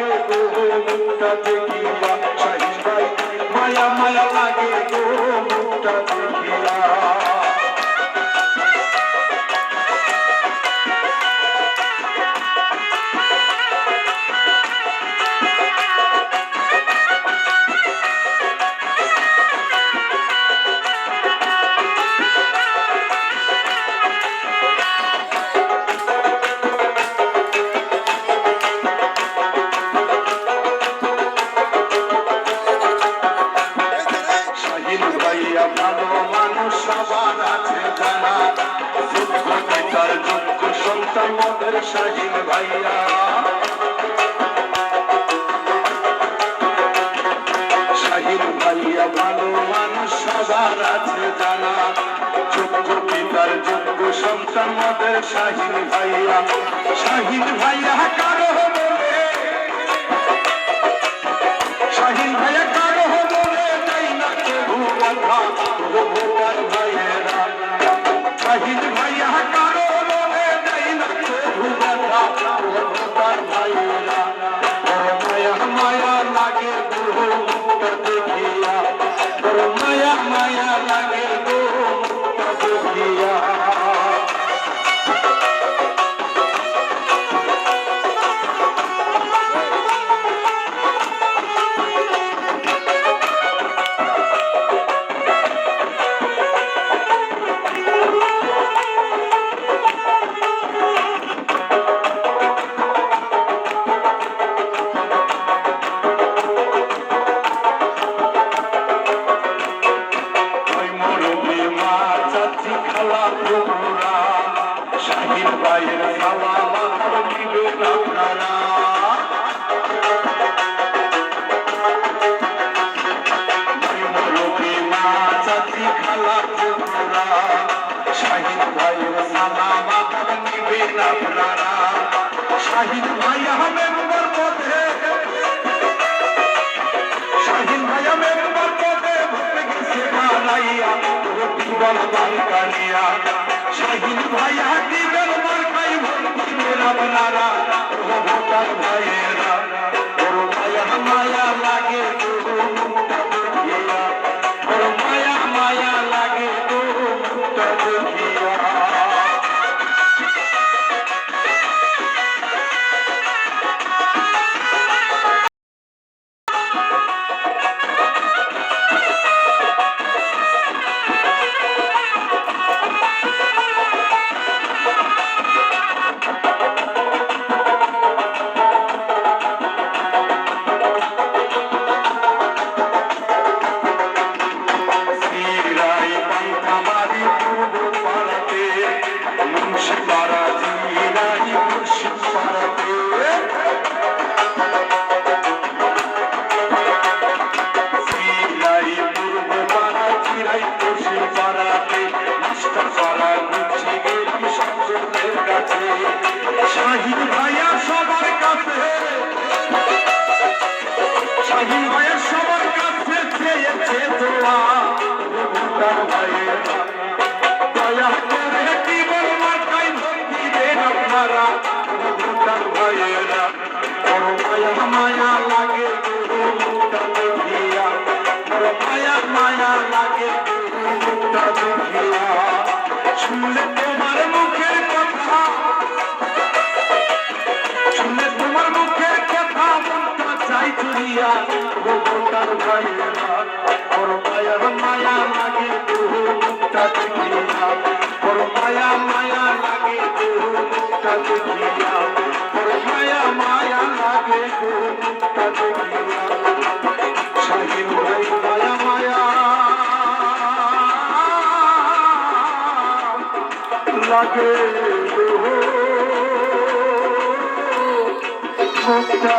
লাগে গোটা দেখিয়া মায়া মায়া লাগে গো মুখটা সবার আছে জানা। যোগ্য পিতার যোগ্য সন্তান মদের শাহিন ভাইয়া। শাহিন ভাইয়া, ভালো মানুষ সবার আছে জানা। যোগ্য পিতার যোগ্য সন্তান মদের শাহিন ভাইয়া। শাহিন ভাইয়া কারও শাহিন ভাইয়া কারও বলে তাই না কেউ কথা? শাহিন ভাইয়া কারও ভাইয়েরা বড় মায়া মায়া লাগে গো মুখটা দেখিয়া। মায়া শাহিন ভাই মেম্বার পথে শাহিন ভাইয়া মেম্বার পদে ভুলে গেছে বানাইয়া রুটি বলবার কানিয়া শাহিন ভাইয়া দিবেন মার্কাই ভোট দিবেন আপনারা Bahia. শাহিদ ভাইয়া সবার কাছে শাহিন ভাইয়ের সবার কাছে চেয়েছে দোয়া ভুটান ভাইয়ের দয়া করে কি বলবার তাই ভোট দিবেন আপনারা ভুটান ভাইয়েরা বড় মায়া মায়া লাগে মায়া মায়া লাগে শুনলে তোমার মুখের কথা। শুনে তোমার মুখের কথা, মনটা চাই চুরিয়া। ভোটার ভাইয়েরা বড় মায়া মায়া লাগে গো মুখটা দেখিয়া। বড় মায়া মায়া লাগে গো মুখটা দেখিয়া। বড় মায়া মায়া লাগে গো মুখটা দেখিয়া। থাকে মুক্তা